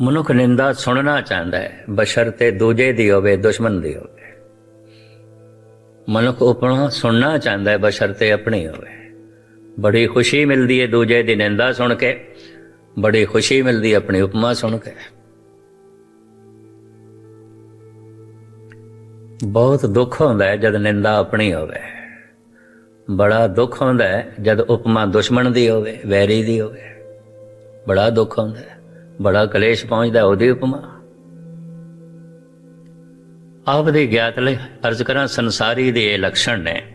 ਮਨੁੱਖ ਨਿੰਦਾ ਸੁਣਨਾ ਚਾਹੁੰਦਾ ਹੈ। ਬਸ਼ਰਤੇ ਦੂਜੇ ਦੀ ਹੋਵੇ, ਦੁਸ਼ਮਣ ਦੀ ਹੋਵੇ। ਮਨੁੱਖ ਉਪਮਾ ਸੁਣਨਾ ਚਾਹੁੰਦਾ ਹੈ ਬਸ਼ਰਤੇ ਆਪਣੀ ਹੋਵੇ। ਬੜੀ ਖੁਸ਼ੀ ਮਿਲਦੀ ਹੈ ਦੂਜੇ ਦੀ ਨਿੰਦਾ ਸੁਣ ਕੇ। ਬੜੀ ਖੁਸ਼ੀ ਮਿਲਦੀ ਆਪਣੀ ਉਪਮਾ ਸੁਣ ਕੇ। ਬਹੁਤ ਦੁੱਖ ਹੁੰਦਾ ਹੈ ਜਦ ਨਿੰਦਾ ਆਪਣੀ ਹੋਵੇ। ਬੜਾ ਦੁੱਖ ਹੁੰਦਾ ਹੈ ਜਦ ਉਪਮਾ ਦੁਸ਼ਮਣ ਦੀ ਹੋਵੇ, ਵੈਰੀ ਦੀ ਹੋਵੇ। ਬੜਾ ਦੁੱਖ ਹੁੰਦਾ ਹੈ। ਬੜਾ ਕਲੇਸ਼ ਪਹੁੰਚਦਾ ਹੈ ਉਹਦੀ ਉਪਮਾ। ਆਪ ਦੇ ਗਿਆਤ ਲਈ ਅਰਜ਼ ਕਰਾਂ, ਸੰਸਾਰੀ ਦੇ ਇਹ ਲੱਛਣ ਨੇ,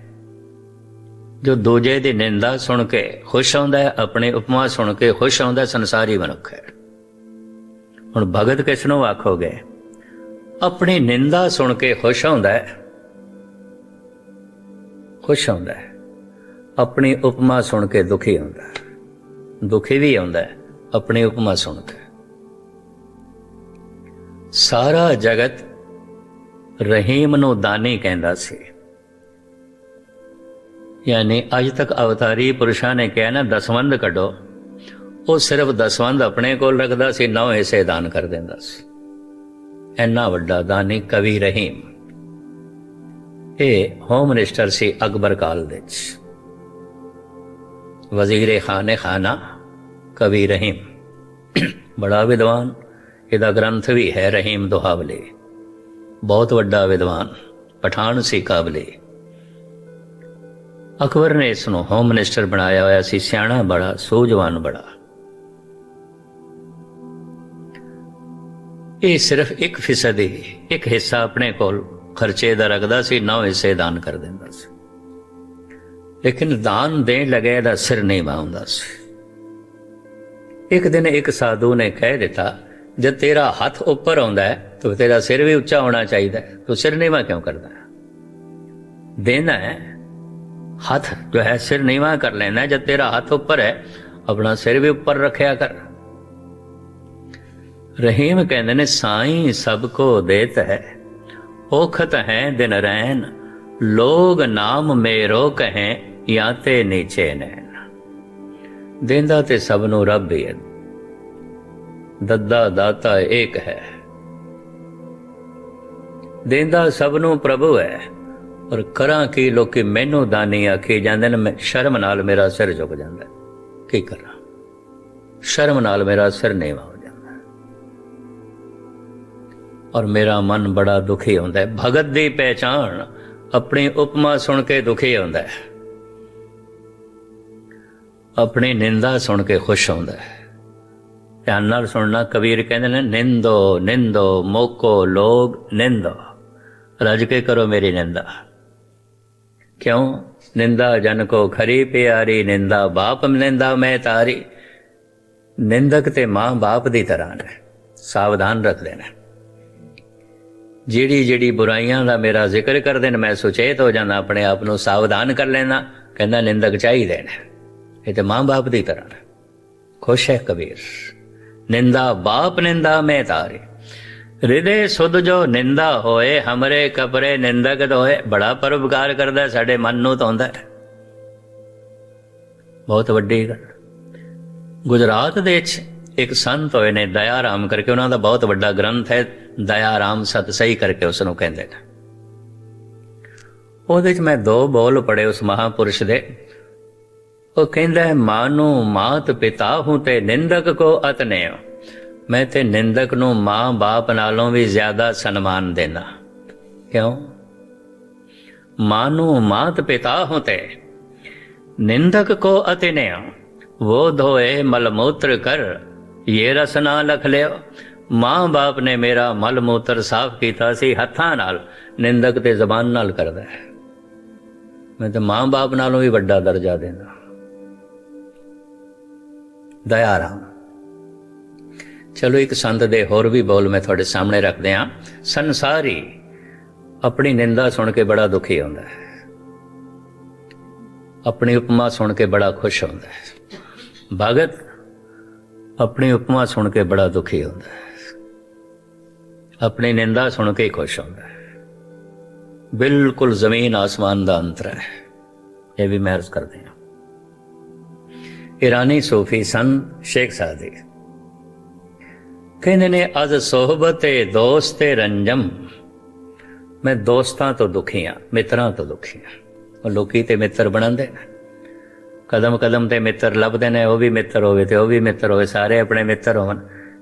ਜੋ ਦੂਜੇ ਦੀ ਨਿੰਦਾ ਸੁਣ ਕੇ ਖੁਸ਼ ਆਉਂਦਾ ਹੈ, ਆਪਣੇ ਉਪਮਾ ਸੁਣ ਕੇ ਖੁਸ਼ ਆਉਂਦਾ ਸੰਸਾਰੀ ਮਨੁੱਖ ਹੈ। ਹੁਣ ਭਗਤ ਕਿਸ ਨੂੰ ਆਖੋਗੇ? ਆਪਣੀ ਨਿੰਦਾ ਸੁਣ ਕੇ ਖੁਸ਼ ਆਉਂਦਾ ਹੈ। ਖੁਸ਼ ਆਉਂਦਾ ਹੈ। ਆਪਣੀ ਉਪਮਾ ਸੁਣ ਕੇ ਦੁਖੀ ਹੁੰਦਾ ਦੁਖੀ ਵੀ ਆਉਂਦਾ ਆਪਣੀ ਉਪਮਾ ਸੁਣ ਕੇ। ਸਾਰਾ ਜਗਤ ਰਹੀਮ ਨੂੰ ਦਾਨੀ ਕਹਿੰਦਾ ਸੀ। ਯਾਨੀ ਅੱਜ ਤੱਕ ਅਵਤਾਰੀ ਪੁਰਸ਼ਾਂ ਨੇ ਕਿਹਾ ਨਾ ਦਸਵੰਦ ਕੱਢੋ। ਉਹ ਸਿਰਫ ਦਸਵੰਦ ਆਪਣੇ ਕੋਲ ਰੱਖਦਾ ਸੀ, ਨੌ ਹਿੱਸੇ ਦਾਨ ਕਰ ਦਿੰਦਾ ਸੀ। ਇੰਨਾ ਵੱਡਾ ਦਾਨੀ ਕਵੀ ਰਹੀਮ। ਇਹ ਹੋਮ ਮਿਨਿਸਟਰ ਸੀ ਅਕਬਰ ਕਾਲ ਦੇ ਵਿੱਚ। ਵਜ਼ੀਰ ਖਾਨੇ ਖਾਨਾ ਕਵੀ ਰਹੀਮ। ਬੜਾ ਵਿਦਵਾਨ। ਇਹਦਾ ਗ੍ਰੰਥ ਵੀ ਹੈ ਰਹੀਮ ਦੁਹਾਵਲੇ। ਬਹੁਤ ਵੱਡਾ ਵਿਦਵਾਨ, ਪਠਾਨ ਸੀ ਕਾਬਲੇ। ਅਕਬਰ ਨੇ ਇਸ ਨੂੰ ਹੋਮ ਮਿਨਿਸਟਰ ਬਣਾਇਆ ਹੋਇਆ ਸੀ, ਸਿਆਣਾ ਬੜਾ, ਸੂਝਵਾਨ ਬੜਾ। ਇਹ ਸਿਰਫ 1% ਹੀ, ਇੱਕ ਹਿੱਸਾ ਆਪਣੇ ਕੋਲ ਖਰਚੇ ਦਾ ਰੱਖਦਾ ਸੀ, ਨੌ ਹਿੱਸੇ ਦਾਨ ਕਰ ਦਿੰਦਾ ਸੀ। ਲੇਕਿਨ ਦਾਨ ਦੇਣ ਲਗੇ ਦਾ ਸਿਰ ਨਹੀਂ ਵਾਉਂਦਾ ਸੀ। ਇੱਕ ਦਿਨ ਇੱਕ ਸਾਧੂ ਨੇ ਕਹਿ ਦਿੱਤਾ ਜੇ ਤੇਰਾ ਹੱਥ ਉੱਪਰ ਆਉਂਦਾ ਹੈ, ਤਾਂ ਤੇਰਾ ਸਿਰ ਵੀ ਉੱਚਾ ਹੋਣਾ ਚਾਹੀਦਾ ਹੈ। ਤੂੰ ਸਿਰ ਨੀਵਾ ਕਿਉਂ ਕਰਦਾ ਹੈ? ਦੇਣਾ ਹੈ, ਹੱਥ ਜੋ ਹੈ, ਸਿਰ ਨੀਵਾਂ ਕਰ ਲੈਣਾ ਹੈ। ਜਦ ਤੇਰਾ ਹੱਥ ਉੱਪਰ ਹੈ, ਆਪਣਾ ਸਿਰ ਵੀ ਉੱਪਰ ਰੱਖਿਆ ਕਰ। ਰਹੀਮ ਕਹਿੰਦੇ ਨੇ, ਸਾਈਂ ਸਭ ਕੋ ਦੇਤ ਹੈ, ਔਖਤ ਹੈ ਦਿਨ ਰਹਿਨ ਲੋਗ ਨਾਮ ਮੇਰੋ ਕਹੇ ਜਾਂ ਤੇ ਨੀਚੇ ਨੈਣ। ਦੇਂਦਾ ਤੇ ਸਭ ਨੂੰ ਰੱਬ ਹੀ ਹੈ। ਦੱਦਾ ਦਾਤਾ ਏਕ ਹੈ। ਦੇਂਦਾ ਸਭ ਨੂੰ ਪ੍ਰਭੂ ਹੈ, ਔਰ ਕਰਾਂ ਕੀ ਲੋਕੀ ਮੈਨੂੰ ਦਾਨੀ ਆਖੀ ਜਾਂਦੇ ਨੇ ਮੈਂ ਸ਼ਰਮ ਨਾਲ ਮੇਰਾ ਸਿਰ ਝੁਕ ਜਾਂਦਾ। ਕੀ ਕਰਾਂ? ਸ਼ਰਮ ਨਾਲ ਮੇਰਾ ਸਿਰ ਨੀਵਾ ਹੋ ਜਾਂਦਾ। ਔਰ ਮੇਰਾ ਮਨ ਬੜਾ ਦੁਖੀ ਹੁੰਦਾ ਹੈ। ਭਗਤ ਦੀ ਪਹਿਚਾਨ ਆਪਣੀ ਉਪਮਾ ਸੁਣ ਕੇ ਦੁਖੀ ਹੁੰਦਾ ਹੈ। ਆਪਣੀ ਨਿੰਦਾ ਸੁਣ ਕੇ ਖੁਸ਼ ਹੁੰਦਾ ਹੈ। ਧਿਆਨ ਨਾਲ ਸੁਣਨਾ। ਕਬੀਰ ਕਹਿੰਦੇ ਨੇ, ਨਿੰਦੋ ਨਿੰਦੋ, ਮੋਕੋ ਲੋਗ ਨਿੰਦੋ। ਰਜ ਕੇ ਕਰੋ ਮੇਰੀ ਨਿੰਦਾ। ਕਿਉਂ? ਨਿੰਦਾ ਜਨ ਕੋ ਖਰੀ ਪਿਆਰੀ, ਨਿੰਦਾ ਬਾਪ ਨਿੰਦਾ ਮੈਂ ਤਾਰੀ। ਨਿੰਦਕ ਤੇ ਮਾਂ ਬਾਪ ਦੀ ਤਰ੍ਹਾਂ ਨੇ। ਸਾਵਧਾਨ ਰੱਖ ਲੈਣਾ। ਜਿਹੜੀ ਜਿਹੜੀ ਬੁਰਾਈਆਂ ਦਾ ਮੇਰਾ ਜ਼ਿਕਰ ਕਰਦੇ ਨੇ, ਮੈਂ ਸੁਚੇਤ ਹੋ ਜਾਂਦਾ, ਆਪਣੇ ਆਪ ਨੂੰ ਸਾਵਧਾਨ ਕਰ ਲੈਣਾ ਕਹਿੰਦਾ ਨਿੰਦਕ ਚਾਹੀਦੇ ਨੇ। ਇਹ ਤੇ ਮਾਂ ਬਾਪ ਦੀ ਤਰ੍ਹਾਂ ਖੁਸ਼ ਹੈ ਕਬੀਰ। ਨਿੰਦਾ ਬਾਪ ਨਿੰਦਾ ਮੈਂ ਤਾਰੇ। ਹਿਰਦੇ ਸੁਧ ਜੋ ਨਿੰਦਾ ਹੋਏ, ਹਮਰੇ ਕਪਰੇ ਨਿੰਦਕ ਹੋਏ ਬੜਾ ਪਰਉਪਕਾਰ ਕਰਦਾ ਸਾਡੇ ਮਨ ਨੂੰ ਧੋਂਦਾ ਹੈ ਬਹੁਤ ਵੱਡੀ ਗੱਲ। ਗੁਜਰਾਤ ਦੇ ਵਿੱਚ ਇੱਕ ਸੰਤ ਹੋਏ ਨੇ ਦਇਆ ਰਾਮ ਕਰਕੇ, ਉਹਨਾਂ ਦਾ ਬਹੁਤ ਵੱਡਾ ਗ੍ਰੰਥ ਹੈ ਦਇਆ ਰਾਮ ਸਤ ਕਰਕੇ ਉਸ ਨੂੰ ਕਹਿੰਦੇ ਨੇ। ਉਹਦੇ ਵਿੱਚ ਮੈਂ ਦੋ ਬੋਲ ਪੜੇ ਉਸ ਮਹਾਪੁਰਸ਼ ਦੇ। ਉਹ ਕਹਿੰਦਾ ਹੈ ਮਾਨੂ ਮਾਤ ਪਿਤਾ ਹੂੰ ਤੇ ਨਿੰਦਕ ਕੋ ਅਤਨੇ ਮੈਂ ਤੇ ਨਿੰਦਕ ਨੂੰ ਮਾਂ ਬਾਪ ਨਾਲੋਂ ਵੀ ਜ਼ਿਆਦਾ ਸਨਮਾਨ ਦੇਣਾ ਕਿਉਂ ਮਾਨੂ ਮਾਤ ਪਿਤਾ ਹੂੰ ਤੇ ਨਿੰਦਕ ਕੋ ਅਤਨੇ वो धोए मल मूत्र कर ये रस ਨਾ ਲਖ ਲਿਓ ਮਾਂ ਬਾਪ ਨੇ ਮੇਰਾ ਮਲ ਮੂਤਰ ਸਾਫ਼ ਕੀਤਾ ਸੀ ਹੱਥਾਂ ਨਾਲ ਨਿੰਦਕ ਤੇ ਜ਼ਬਾਨ ਨਾਲ ਕਰਦਾ ਹੈ ਮੈਂ ਤਾਂ ਮਾਂ ਬਾਪ ਨਾਲੋਂ ਵੀ ਵੱਡਾ ਦਰਜਾ ਦੇਣਾ ਦਇਆ ਰਾਮ। ਚਲੋ ਇੱਕ ਸੰਤ ਦੇ ਹੋਰ ਵੀ ਬੋਲ ਮੈਂ ਤੁਹਾਡੇ ਸਾਹਮਣੇ ਰੱਖਦੇ ਹਾਂ। ਸੰਸਾਰੀ ਆਪਣੀ ਨਿੰਦਾ ਸੁਣ ਕੇ ਬੜਾ ਦੁਖੀ ਹੁੰਦਾ ਹੈ। ਆਪਣੀ ਉਪਮਾ ਸੁਣ ਕੇ ਬੜਾ ਖੁਸ਼ ਹੁੰਦਾ ਹੈ। ਭਗਤ ਆਪਣੀ ਉਪਮਾ ਸੁਣ ਕੇ ਬੜਾ ਦੁਖੀ ਹੁੰਦਾ ਹੈ। ਆਪਣੀ ਨਿੰਦਾ ਸੁਣ ਕੇ ਖੁਸ਼ ਹੁੰਦਾ ਹੈ। ਬਿਲਕੁਲ ਜ਼ਮੀਨ ਆਸਮਾਨ ਦਾ ਅੰਤਰ ਹੈ। ਇਹ ਵੀ ਮੈਂ ਅਰਜ਼ ਕਰਦੇ ਹਾਂ। ਈਰਾਨੀ ਸੂਫੀ ਸਨ ਸ਼ੇਖ ਸਾਦੀ। ਕਹਿੰਦੇ ਨੇ, ਅਜ ਸੋਹਬਤੇ ਦੋਸਤੇ ਰੰਜਮ, ਮੈਂ ਦੋਸਤਾਂ ਤੋਂ ਦੁਖੀ ਆ, ਮਿੱਤਰਾਂ ਤੋਂ ਦੁਖੀ ਆ। ਉਹ ਲੋਕੀ ਤੇ ਮਿੱਤਰ ਬਣਾਉਂਦੇ ਨੇ। ਕਦਮ ਕਦਮ ਤੇ ਮਿੱਤਰ ਲੱਭਦੇ ਨੇ, ਉਹ ਵੀ ਮਿੱਤਰ ਹੋਵੇ ਤੇ ਉਹ ਵੀ ਮਿੱਤਰ ਹੋਵੇ, ਸਾਰੇ ਆਪਣੇ ਮਿੱਤਰ ਹੋਣ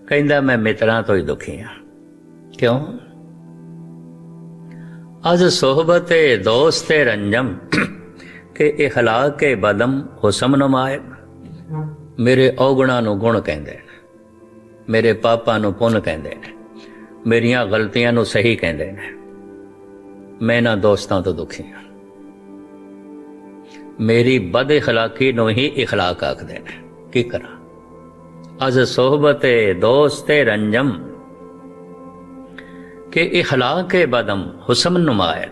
ਕਹਿੰਦਾ, ਮੈਂ ਮਿੱਤਰਾਂ ਤੋਂ ਹੀ ਦੁਖੀ ਆ। ਕਿਉਂ? ਅਜ ਸੋਹਬਤੇ ਦੋਸਤੇ ਰੰਜਮ, ਕਿ ਇਖਲਾਕ ਕੇ ਬਦਮ ਹੁਸਮ ਨਮਾਇ ਮੇਰੇ ਔਗੁਣਾਂ ਨੂੰ ਗੁਣ ਕਹਿੰਦੇ ਨੇ, ਮੇਰੇ ਪਾਪਾਂ ਨੂੰ ਪੁੰਨ ਕਹਿੰਦੇ ਨੇ, ਮੇਰੀਆਂ ਗਲਤੀਆਂ ਨੂੰ ਸਹੀ ਕਹਿੰਦੇ ਨੇ। ਮੈਂ ਨਾ ਦੋਸਤਾਂ ਤੋਂ ਦੁਖੀ ਹਾਂ। ਮੇਰੀ ਬਦ ਇਖਲਾਕੀ ਨੂੰ ਹੀ ਇਖਲਾਕ ਆਖਦੇ ਨੇ। ਕੀ ਕਰਾਂ? ਅਜ ਸੋਹਬਤੇ ਦੋਸਤੇ ਰੰਜਮ, ਕਿ ਇਖਲਾਕ ਕੇ ਬਦਮ ਹੁਸਮ ਨਮਾਇਤ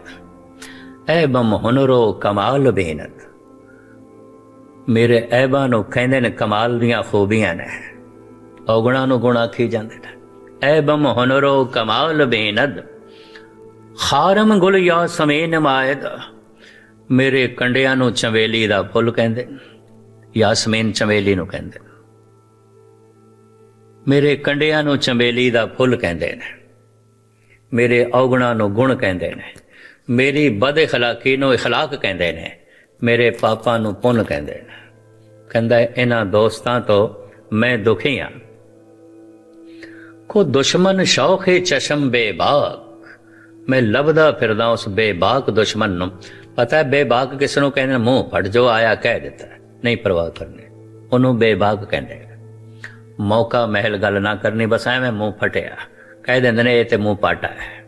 ਬਮ ਹੁਨਰੋ ਕਮਾਲ ਬੇਨਤ। ਮੇਰੇ ਐਬਾਂ ਨੂੰ ਕਹਿੰਦੇ ਨੇ ਕਮਾਲ ਦੀਆਂ ਖੂਬੀਆਂ ਨੇ। ਔਗੁਣਾਂ ਨੂੰ ਗੁਣ ਆਖੀ ਜਾਂਦੇ ਨੇ। ਐਬਮ ਹੁਨਰੋ ਕਮਾਲ ਬੇਨਦ। ਖਾਰਮ ਗੁਲ ਯਾ ਸਮੇ ਨਮਾਇਦ ਮੇਰੇ ਕੰਡਿਆਂ ਨੂੰ ਚਵੇਲੀ ਦਾ ਫੁੱਲ ਕਹਿੰਦੇ ਯਾਸਮੀਨ ਚਵੇਲੀ ਨੂੰ ਕਹਿੰਦੇ ਮੇਰੇ ਕੰਡਿਆਂ ਨੂੰ ਚੰਬੇਲੀ ਦਾ ਫੁੱਲ ਕਹਿੰਦੇ ਨੇ। ਮੇਰੇ ਔਗਣਾ ਨੂੰ ਗੁਣ ਕਹਿੰਦੇ ਨੇ। ਮੇਰੀ ਬਦ ਇਖਲਾਕੀ ਨੂੰ ਇਖਲਾਕ ਕਹਿੰਦੇ ਨੇ। ਮੇਰੇ ਪਾਪਾਂ ਨੂੰ ਪੁੰਨ ਕਹਿੰਦੇ ਨੇ। ਕਹਿੰਦਾ, ਇਹਨਾਂ ਦੋਸਤਾਂ ਤੋਂ ਮੈਂ ਦੁਖੀ ਹਾਂ ਕੋ ਦੁਸ਼ਮਨ ਸ਼ੌਖ ਹੈ ਚਸ਼ਮ ਬੇਬਾਕ। ਮੈਂ ਲੱਭਦਾ ਫਿਰਦਾ ਉਸ ਬੇਬਾਕ ਦੁਸ਼ਮਨ ਨੂੰ। ਪਤਾ ਬੇਬਾਕ ਕਿਸ ਨੂੰ ਕਹਿੰਦੇ ਮੂੰਹ ਫੜ, ਜੋ ਆਇਆ ਕਹਿ ਦਿੱਤਾ ਨਹੀਂ ਪਰਵਾਹ ਕਰਨੀ। ਉਹਨੂੰ ਬੇਬਾਕ ਕਹਿੰਦੇ ਨੇ। ਮੌਕਾ, ਮਹਿਲ ਗੱਲ ਨਾ ਕਰਨੀ, ਬਸ ਐਵੇਂ ਮੂੰਹ ਫਟਿਆ। ਕਹਿ ਦਿੰਦੇ ਨੇ, ਇਹ ਤੇ ਮੂੰਹ ਪਾਟਾ ਹੈ।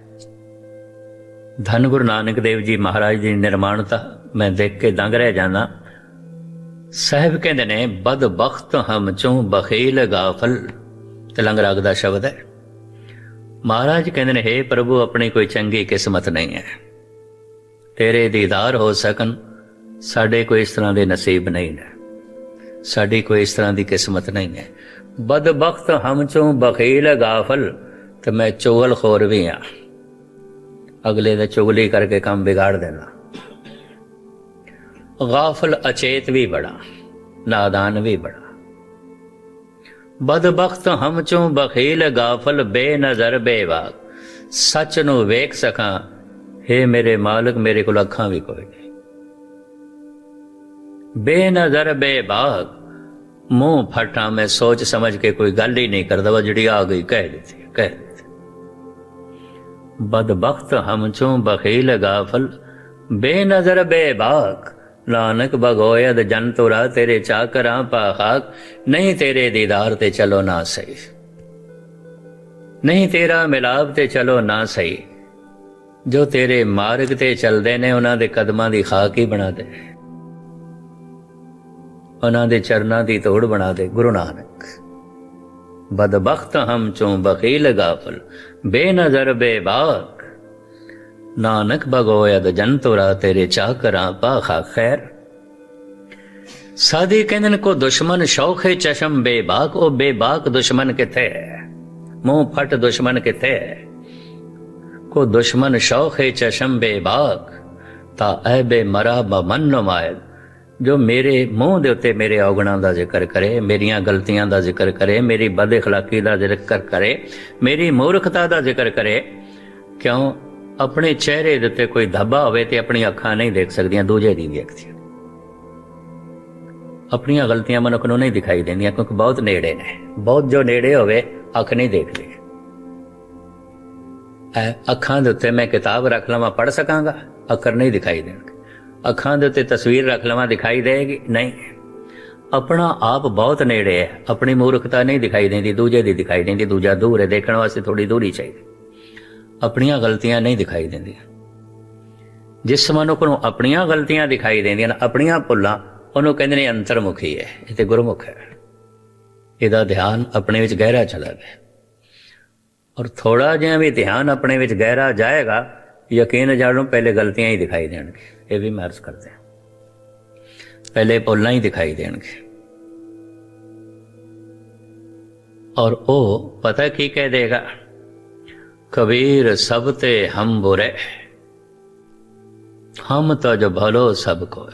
ਧੰਨ ਗੁਰੂ ਨਾਨਕ ਦੇਵ ਜੀ ਮਹਾਰਾਜ ਦੀ ਨਿਰਮਾਣਤਾ ਮੈਂ ਦੇਖ ਕੇ ਦੰਗ ਰਹਿ ਜਾਂਦਾ। ਸਾਹਿਬ ਕਹਿੰਦੇ ਨੇ, ਬਦ ਬਖਤ ਹਮ ਚੋਂ ਬਖੀਲ ਗਾਫਲ ਤਲੰਗ ਰਾਗ ਦਾ ਸ਼ਬਦ ਹੈ। ਮਹਾਰਾਜ ਕਹਿੰਦੇ ਨੇ हे ਪ੍ਰਭੂ, ਆਪਣੀ ਕੋਈ ਚੰਗੀ ਕਿਸਮਤ ਨਹੀਂ ਹੈ। ਤੇਰੇ ਦੀਦਾਰ ਹੋ ਸਕਣ, ਸਾਡੇ ਕੋਈ ਇਸ ਤਰ੍ਹਾਂ ਦੇ ਨਸੀਬ ਨਹੀਂ ਨੇ। ਸਾਡੀ ਕੋਈ ਇਸ ਤਰ੍ਹਾਂ ਦੀ ਕਿਸਮਤ ਨਹੀਂ ਹੈ। ਬਦਬਖਤ ਹਮ ਚੋਂ ਬਖੀਲ ਗਾਫਲ ਤੇ ਮੈਂ ਚੋਲ ਖੋਰ ਵੀ ਆ ਅਗਲੇ ਦਾ ਚੁਗਲੀ ਕਰਕੇ ਕੰਮ ਵਿਗਾੜ ਦੇਣਾ। ਗਾਫਲ ਅਚੇਤ ਵੀ ਬੜਾ, ਨਾਦਾਨ ਵੀ ਬੜਾ। ਬਦਬਖਤ ਹਮ ਚੋਂ ਬਖੀਲ ਗਾਫਲ ਬੇਨਜ਼ਰ ਬੇਵਾਕ। ਸੱਚ ਨੂੰ ਵੇਖ ਸਕਾਂ हे ਮੇਰੇ ਮਾਲਕ, ਮੇਰੇ ਕੋਲ ਅੱਖਾਂ ਵੀ ਕੋਈ ਨਹੀਂ। ਬੇਨਜ਼ਰ ਬੇਬਾਗ ਮੂੰਹ ਫਟਾ ਮੈਂ ਸੋਚ ਸਮਝ ਕੇ ਕੋਈ ਗੱਲ ਹੀ ਨਹੀਂ ਕਰਦਾ ਵਾ ਜਿਹੜੀ ਆ ਗਈ, ਕਹਿ ਦਿੱਤੀ, ਕਹਿ ਦਿੱਤੀ ਬਦਬਖਤ ਹਮ ਚੋਂ ਬਖੀਲ ਗਾਫਲ ਨਾਨਕ ਭਗੋਇਦ ਜਨ ਤੁਰਾ ਤੇਰੇ ਚਾਕਰਾਂ ਪਾਖਾਕ, ਨਹੀਂ ਤੇਰੇ ਦੀਦਾਰ ਤੇ ਚਲੋ ਨਾ ਸਹੀ। ਨਹੀਂ ਤੇਰਾ ਮਿਲਾਪ ਤੇ ਚਲੋ ਨਾ ਸਹੀ। ਜੋ ਤੇਰੇ ਮਾਰਗ ਤੇ ਚੱਲਦੇ ਨੇ, ਉਹਨਾਂ ਦੇ ਕਦਮਾਂ ਦੀ ਖਾਕ ਹੀ ਬਣਾ ਦੇ। ਉਹਨਾਂ ਦੇ ਚਰਨਾਂ ਦੀ ਤੋੜ ਬਣਾ ਦੇ, ਗੁਰੂ ਨਾਨਕ। ਬਦਬਖਤ ਹਮ ਚੋਂ ਬਖੀਲ ਗਾਫਲ ਬੇਨਜ਼ਰ ਬੇਬਾਕ ਨਾਨਕ ਭਗੋਇਦ ਜੰਤੁਰਾ ਤੇਰੇ ਚਾਕਰਾਂ ਪਾਖਾ ਖੈਰ ਸਾਦੀ ਕਹਿੰਦੇ ਨੇ ਕੋ ਦੁਸ਼ਮਨ ਸ਼ੌਖ ਹੈ ਚਸ਼ਮ ਬੇਬਾਕ ਉਹ ਬੇਬਾਕ ਦੁਸ਼ਮਨ ਕਿੱਥੇ ਹੈ ਮੂੰਹ ਫਟ ਦੁਸ਼ਮਨ ਕਿੱਥੇ ਹੈ ਕੋ ਦੁਸ਼ਮਨ ਸ਼ੌਖ ਹੈ ਚਸ਼ਮ ਬੇਬਾਕ ਤਾਂ ਐ ਬੇ ਮਰਾ ਬਮਨ ਨਮਾਇਦ ਜੋ ਮੇਰੇ ਮੂੰਹ ਦੇ ਉੱਤੇ ਮੇਰੇ ਔਗਣਾਂ ਦਾ ਜ਼ਿਕਰ ਕਰੇ, ਮੇਰੀਆਂ ਗਲਤੀਆਂ ਦਾ ਜ਼ਿਕਰ ਕਰੇ, ਮੇਰੀ ਬਦਖਲਾਕੀ ਦਾ ਜ਼ਿਕਰ ਕਰੇ, ਮੇਰੀ ਮੂਰਖਤਾ ਦਾ ਜ਼ਿਕਰ ਕਰੇ, ਕਿਉਂ? ਆਪਣੇ ਚਿਹਰੇ ਦੇ ਉੱਤੇ ਕੋਈ ਧੱਬਾ ਹੋਵੇ ਤੇ ਆਪਣੀ ਅੱਖਾਂ ਨਹੀਂ ਦੇਖ ਸਕਦੀਆਂ, ਦੂਜੇ ਦੀ ਵਿਅਕਤੀ ਆਪਣੀਆਂ ਗਲਤੀਆਂ ਮਨੁੱਖ ਨੂੰ ਨਹੀਂ ਦਿਖਾਈ ਦਿੰਦੀਆਂ, ਕਿਉਂਕਿ ਬਹੁਤ ਨੇੜੇ ਨੇ। ਬਹੁਤ ਜੋ ਨੇੜੇ ਹੋਵੇ, ਅੱਖ ਨਹੀਂ ਦੇਖਦੀ। ਅੱਖਾਂ ਦੇ ਉੱਤੇ ਮੈਂ ਕਿਤਾਬ ਰੱਖ ਲਵਾਂ ਪੜ ਸਕਾਂਗਾ, ਅੱਖਰ ਨਹੀਂ ਦਿਖਾਈ ਦੇਣਗੇ। ਅੱਖਾਂ ਦੇ ਉੱਤੇ ਤਸਵੀਰ ਰੱਖ ਲਵਾਂ, ਦਿਖਾਈ ਦੇਗੀ? ਨਹੀਂ। ਆਪਣਾ ਆਪ ਬਹੁਤ ਨੇੜੇ ਹੈ। ਆਪਣੀ ਮੂਰਖਤਾ ਨਹੀਂ ਦਿਖਾਈ ਦਿੰਦੀ, ਦੂਜੇ ਦੀ ਦਿਖਾਈ ਦਿੰਦੀ, ਦੂਜਾ ਦੂਰ ਹੈ। ਦੇਖਣ ਵਾਸਤੇ ਥੋੜੀ ਦੂਰੀ ਚਾਹੀਦੀ। ਆਪਣੀਆਂ ਗਲਤੀਆਂ ਨਹੀਂ ਦਿਖਾਈ ਦਿੰਦੀਆਂ। ਜਿਸ ਮਨੁੱਖ ਨੂੰ ਆਪਣੀਆਂ ਗਲਤੀਆਂ ਦਿਖਾਈ ਦਿੰਦੀਆਂ ਨੇ, ਆਪਣੀਆਂ ਭੁੱਲਾਂ, ਉਹਨੂੰ ਕਹਿੰਦੇ ਨੇ ਅੰਤਰਮੁਖੀ ਹੈ। ਇਹ ਤੇ ਗੁਰਮੁਖ ਹੈ। ਇਹਦਾ ਧਿਆਨ ਆਪਣੇ ਵਿੱਚ ਗਹਿਰਾ ਚਲਾ ਗਿਆ। ਔਰ ਥੋੜਾ ਜਿਹਾ ਵੀ ਧਿਆਨ ਆਪਣੇ ਵਿੱਚ ਗਹਿਰਾ ਜਾਏਗਾ ਯਕੀਨ ਜਾਣੋ ਪਹਿਲੇ ਗਲਤੀਆਂ ਹੀ ਦਿਖਾਈ ਦੇਣਗੇ ਇਹ ਵੀ ਮੈਂ ਅਰਜ਼ ਕਰਦੇ ਹਾਂ। ਪਹਿਲੇ ਭੁੱਲਾਂ ਹੀ ਦਿਖਾਈ ਦੇਣਗੇ ਔਰ ਉਹ ਪਤਾ ਕੀ ਕਹਿ ਦੇਗਾ? ਕਬੀਰ ਸਭ ਤੇ ਹਮ ਬੁਰੇ ਹਮ ਤਾਂ ਜੋ ਭਲੋ ਸਭ ਕੋ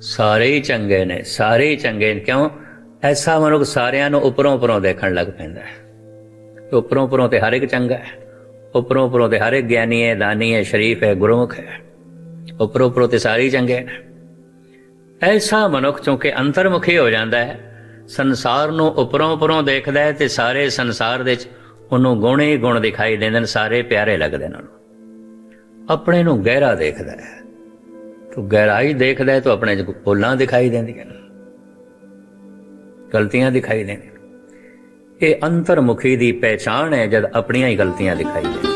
ਸਾਰੇ ਹੀ ਚੰਗੇ ਨੇ, ਸਾਰੇ ਹੀ ਚੰਗੇ ਨੇ। ਕਿਉਂ? ਐਸਾ ਮਨੁੱਖ ਸਾਰਿਆਂ ਨੂੰ ਉੱਪਰੋਂ ਉੱਪਰੋਂ ਦੇਖਣ ਲੱਗ ਪੈਂਦਾ ਹੈ। ਉੱਪਰੋਂ ਉੱਪਰੋਂ ਤੇ ਹਰ ਇੱਕ ਚੰਗਾ ਹੈ। ਉੱਪਰੋਂ ਉੱਪਰੋਂ ਤੇ ਹਰ ਇੱਕ ਗਿਆਨੀ ਹੈ, ਦਾਨੀ ਹੈ, ਸ਼ਰੀਫ ਹੈ, ਗੁਰਮੁਖ ਹੈ। ਉੱਪਰੋਂ ਉੱਪਰੋਂ ਤੇ ਸਾਰੇ ਹੀ ਚੰਗੇ ਨੇ। ਐਸਾ ਮਨੁੱਖ ਚੋਂਕਿ ਅੰਤਰਮੁਖੀ ਹੋ ਜਾਂਦਾ ਹੈ, ਸੰਸਾਰ ਨੂੰ ਉੱਪਰੋਂ ਉੱਪਰੋਂ ਦੇਖਦਾ ਹੈ ਤੇ ਸਾਰੇ ਸੰਸਾਰ ਦੇ ਵਿੱਚ ਉਹਨੂੰ ਗੁਣ ਹੀ ਗੁਣ ਦਿਖਾਈ ਦਿੰਦੇ ਨੇ, ਸਾਰੇ ਪਿਆਰੇ ਲੱਗਦੇ ਨੇ ਉਹਨੂੰ। ਆਪਣੇ ਨੂੰ ਗਹਿਰਾ ਦੇਖਦਾ ਹੈ। ਤੂੰ ਗਹਿਰਾਈ ਦੇਖਦਾ ਹੈ, ਤਾਂ ਆਪਣੇ ਚ ਭੁੱਲਾਂ ਦਿਖਾਈ ਦਿੰਦੀਆਂ ਨੇ। ਗਲਤੀਆਂ ਦਿਖਾਈ ਦਿੰਦੀਆਂ ਇਹ ਅੰਤਰਮੁਖੀ ਦੀ ਪਹਿਚਾਣ ਹੈ ਜਦ ਆਪਣੀਆਂ ਹੀ ਗਲਤੀਆਂ ਦਿਖਾਈ ਦਿੰਦੀਆਂ